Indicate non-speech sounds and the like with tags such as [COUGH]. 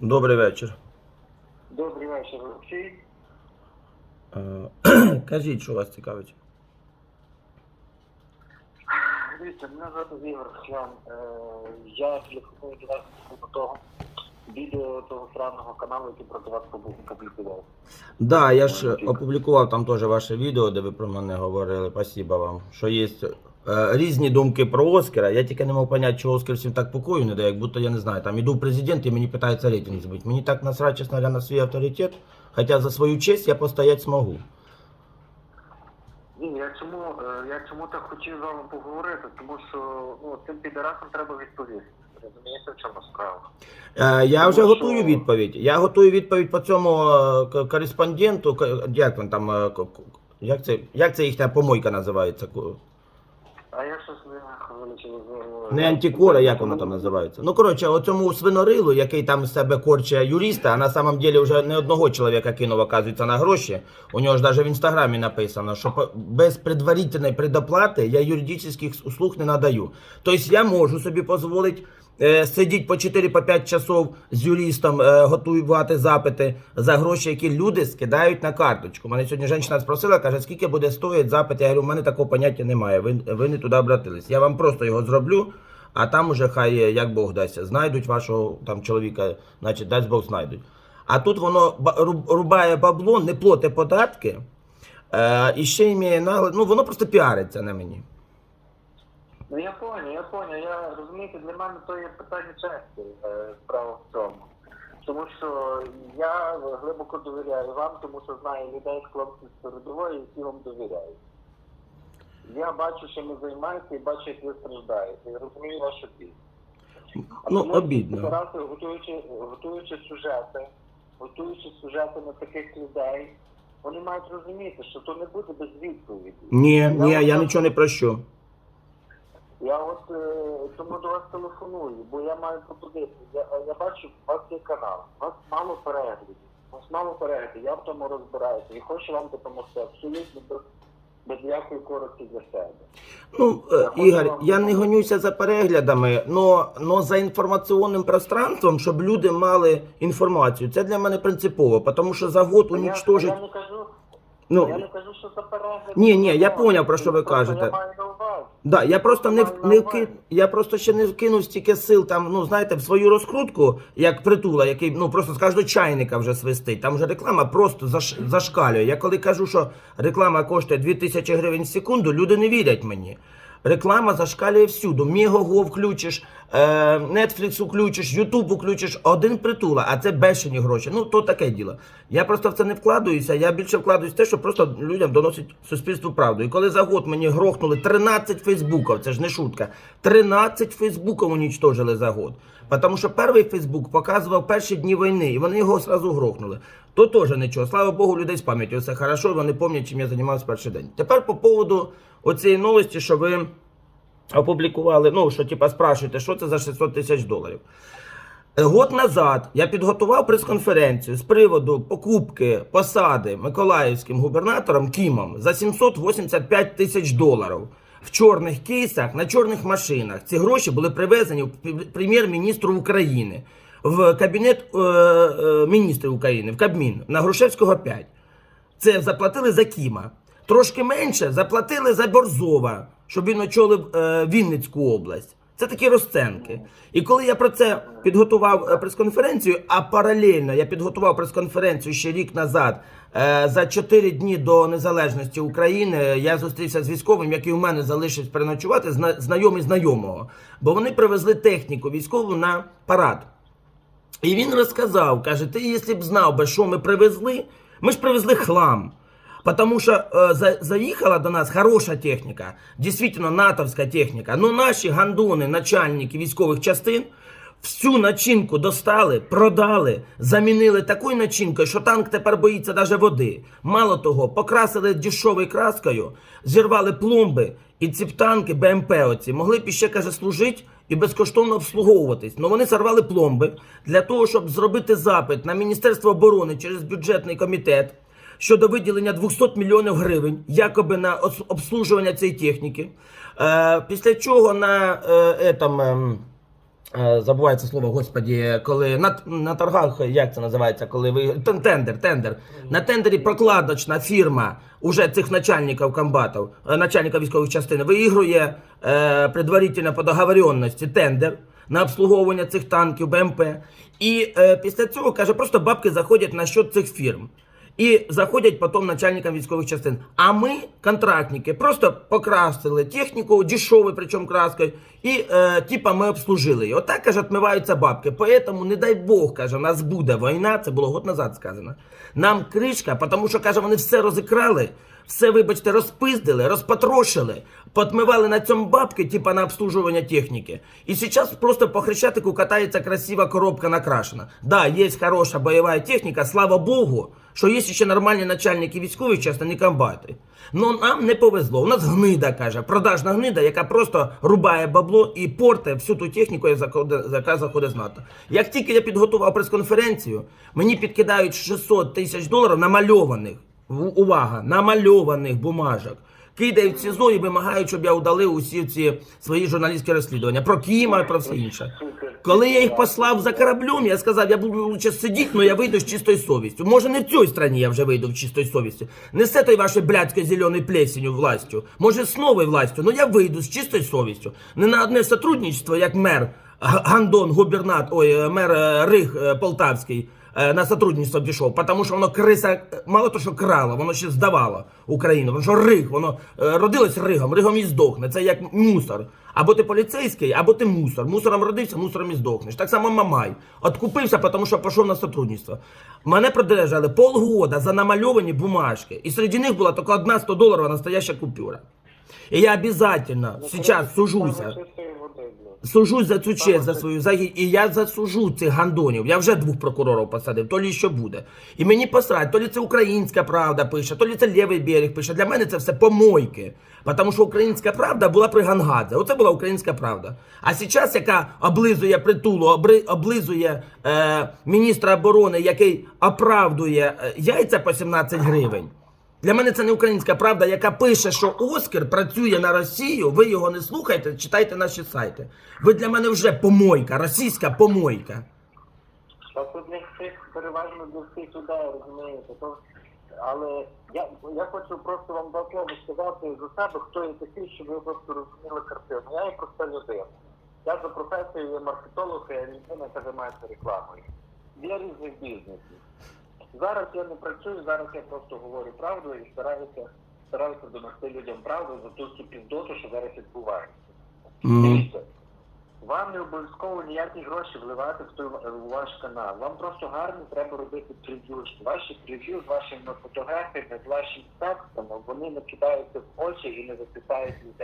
Добрий вечір. Добрий вечір, Олексій. Е, [CLEARS THROAT] Кажіть, що вас цікавить. Дивіться, мене звати Ігор Хлян. Е, Я телефоную до вас по того відео того сраного каналу, який проти вас пубу- публікував. Да, я ж опублікував там теж ваше відео, де ви про мене говорили. Спасибо вам. Що є різні думки про Оскара. Я тільки не мав поняти, чого Оскар всім так покою не дає, як будто я не знаю. Там іду в президент і мені питаються рейтинг збити. Мені так насрать, чесно говоря, на свій авторитет. Хоча за свою честь я постоять змогу. Ні, я чому, е, я чому так хотів з вами поговорити? Тому що ну, цим підарасам треба відповісти. Розумієте, в чому справа? Е, Я вже що- готую відповідь. Я готую відповідь по цьому е, кореспонденту. Як він там. е, Як це, як це їхня помойка називається? А я щось не хвиличив. Не антикора, як воно там називається. Ну, коротше, оцьому свинорилу, який там з себе корче юриста, а на самом деле вже не одного чоловіка кинув, оказується, на гроші. У нього ж навіть в інстаграмі написано, що без предварительної предоплати я юридичних услуг не надаю. Тобто я можу собі дозволити е, сидіти по 4-5 часов з юристом, е, готувати запити за гроші, які люди скидають на карточку. Мене сьогодні жінка спросила, каже, скільки буде стоїть запит. Я говорю, у мене такого поняття немає. Ви, ви не туди обратились. Я вам просто його зроблю, а там уже хай е, як Бог дасть. Знайдуть вашого там чоловіка, значить, дасть Бог знайдуть. А тут воно ба- рубає бабло, не платить податки. І ще нагло, ну воно просто піариться на мені. Ну я поняв, я поняв. Я розумієте, для мене то є питання честі е, справа в цьому. Тому що я глибоко довіряю вам, тому що знаю людей, хлопців з передової, які вам довіряють. Я бачу, що ми займаємося і бачу, як ви страждаєте. І розумію вашу біль. Ну, тому обідно. Тараси, готуючи, готуючи сюжети, готуючи сюжети на таких людей, вони мають розуміти, що то не буде без відповіді. Ні, ні, Я я нічого не прощу. Я от е, тому до вас телефоную, бо я маю пропозицію. Я, я бачу, у вас є канал, у вас мало переглядів. У вас мало переглядів, я в тому розбираюся і хочу вам допомогти абсолютно без, без ніякої користі для себе. Ну, е, Ігор, я не гонюся за переглядами, но, но за інформаційним пространством, щоб люди мали інформацію. Це для мене принципово, тому що за год Я, унічтожить. я не кажу, Ну, я не кажу, що за перегляди. Ні, ні, я поняв, про що ви кажете. Я маю на увазі. Да, я просто не, в- не вки... я просто ще не вкинув стільки сил там, ну знаєте, в свою розкрутку, як притула, який ну просто з кожного чайника вже свистить. Там вже реклама просто заш... зашкалює. Я коли кажу, що реклама коштує 2000 гривень в секунду, люди не вірять мені. Реклама зашкалює всюди. Мігого включиш, е, Netflix включиш, YouTube включиш, один притула, а це бешені гроші. Ну, то таке діло. Я просто в це не вкладуюся, я більше вкладаюся в те, що просто людям доносить суспільству правду. І коли за год мені грохнули 13 фейсбуків, це ж не шутка, 13 фейсбуків унічтожили за год. Тому що перший Фейсбук показував перші дні війни, і вони його одразу грохнули. То теж нічого. Слава Богу, людей з пам'яттю все хорошо, вони пам'ятають, чим я займався перший день. Тепер по поводу оцієї новості, що ви опублікували, ну, що типа спрашуєте, що це за 600 тисяч доларів. Год назад я підготував прес-конференцію з приводу покупки посади миколаївським губернатором Кімом за 785 тисяч доларів в чорних кейсах на чорних машинах. Ці гроші були привезені прем'єр-міністру України в кабінет е, е, міністрів України, в Кабмін на Грушевського 5. Це заплатили за Кіма. Трошки менше заплатили за Борзова, щоб він очолив е, Вінницьку область. Це такі розценки. І коли я про це підготував е, прес-конференцію, а паралельно я підготував прес-конференцію ще рік назад, е, за 4 дні до незалежності України, я зустрівся з військовим, який у мене залишився переночувати, знайомий знайомого. Бо вони привезли техніку військову на парад. І він розказав, каже, ти якщо б знав би, що ми привезли, ми ж привезли хлам. Потому що е, за, заїхала до нас хороша техніка, дійсно натовська техніка. Ну наші гандони, начальники військових частин, всю начинку достали, продали, замінили такою начинкою, що танк тепер боїться навіть води. Мало того, покрасили дешевою краскою, зірвали пломби, і ці танки БМП оці могли б іще, каже, служити і безкоштовно обслуговуватись. Ну вони сорвали пломби для того, щоб зробити запит на Міністерство оборони через бюджетний комітет щодо виділення 200 мільйонів гривень, якоби на обслужування цієї техніки. Е, після чого на е, етам, ем, Е, Забувається слово, господі, коли на, на торгах, як це називається, коли ви тендер, тендер. На тендері прокладочна фірма уже цих начальників комбатів, е, начальника військових частин, виігрує е, предварительно по договоренності тендер на обслуговування цих танків БМП. І е, після цього каже, просто бабки заходять на счет цих фірм. І заходять потім начальникам військових частин. А ми, контрактники, просто покрасили техніку, дешевою, причому краскою, і е, типа ми обслужили її. Отак, каже, отмиваються бабки. Поэтому, не дай Бог, каже, у нас буде війна, це було год назад сказано. Нам кришка, тому що, каже, вони все розікрали, все, вибачте, розпиздили, розпотрошили, подмивали на цьому бабки, типа на обслуживання техніки. І зараз просто по Хрещатику катається красива коробка накрашена. Да, є хороша бойова техніка, слава Богу, що є ще нормальні начальники військових частин і комбати. Ну нам не повезло. У нас гнида, каже, продажна гнида, яка просто рубає бабло і порте всю ту техніку, яка заходить з НАТО. Як тільки я підготував прес-конференцію, мені підкидають 600 тисяч доларів намальованих. Увага, намальованих бумажок. Кидають в СІЗО і вимагають, щоб я удалив усі ці свої журналістські розслідування про Кіма і про все інше. Коли я їх послав за кораблем, я сказав, я буду лучше сидіти, але я вийду з чистою совістю. Може, не в цій країні я вже вийду в чистою совістю. Не з цією вашою блядською зеленою плесенью властю. Може, з новою властю, але я вийду з чистою совістю. Не на одне сотрудничество, як мер Гандон, губернат, ой, мер е, Риг е, Полтавський. Е, На сотрудничество пішов, тому що воно криса е, мало то, що крало, воно ще здавало Україну. Тому що риг, воно е, родилось ригом, ригом і здохне. Це як мусор. Або ти поліцейський, або ти мусор. Мусором родився, мусором і здохнеш. Так само Мамай. Откупився, тому що пішов на сотрудничество. Мене продержали полгода за намальовані бумажки. І серед них була тільки одна 100 доларова настояща купюра. І я обязательно сейчас сужуся. Сужусь за цю честь, за свою загиб. І я засужу цих гандонів. Я вже двох прокурорів посадив, то лі що буде. І мені посрать, то лі це українська правда пише, то лі це лівий берег пише. Для мене це все помойки. Тому що українська правда була при Гангадзе. Оце була українська правда. А зараз, яка облизує притулу, обри- облизує е, міністра оборони, який оправдує е, яйця по 17 гривень. Для мене це не українська правда, яка пише, що Оскар працює на Росію. Ви його не слухайте, читайте наші сайти. Ви для мене вже помойка, російська помойка. Та тут не всіх переважно для всіх людей, розумієте. То, але я, я хочу просто вам два слова сказати за себе, хто я такий, щоб ви просто розуміли картину. Я є проста людина. Я за професією є маркетолог, я людина, яка займається рекламою. Я різний бізнес. Зараз я не працюю, зараз я просто говорю правду і стараюся, стараюся донести людям правду за ту всю піздоту, що зараз відбувається. Дивіться, вам не обов'язково ніякі гроші вливати в, той, в ваш канал. Вам просто гарно треба робити прев'ю. Ваші прев'ю з вашими фотографіями, з вашим текстом, вони не кидаються в очі і не засипають людей.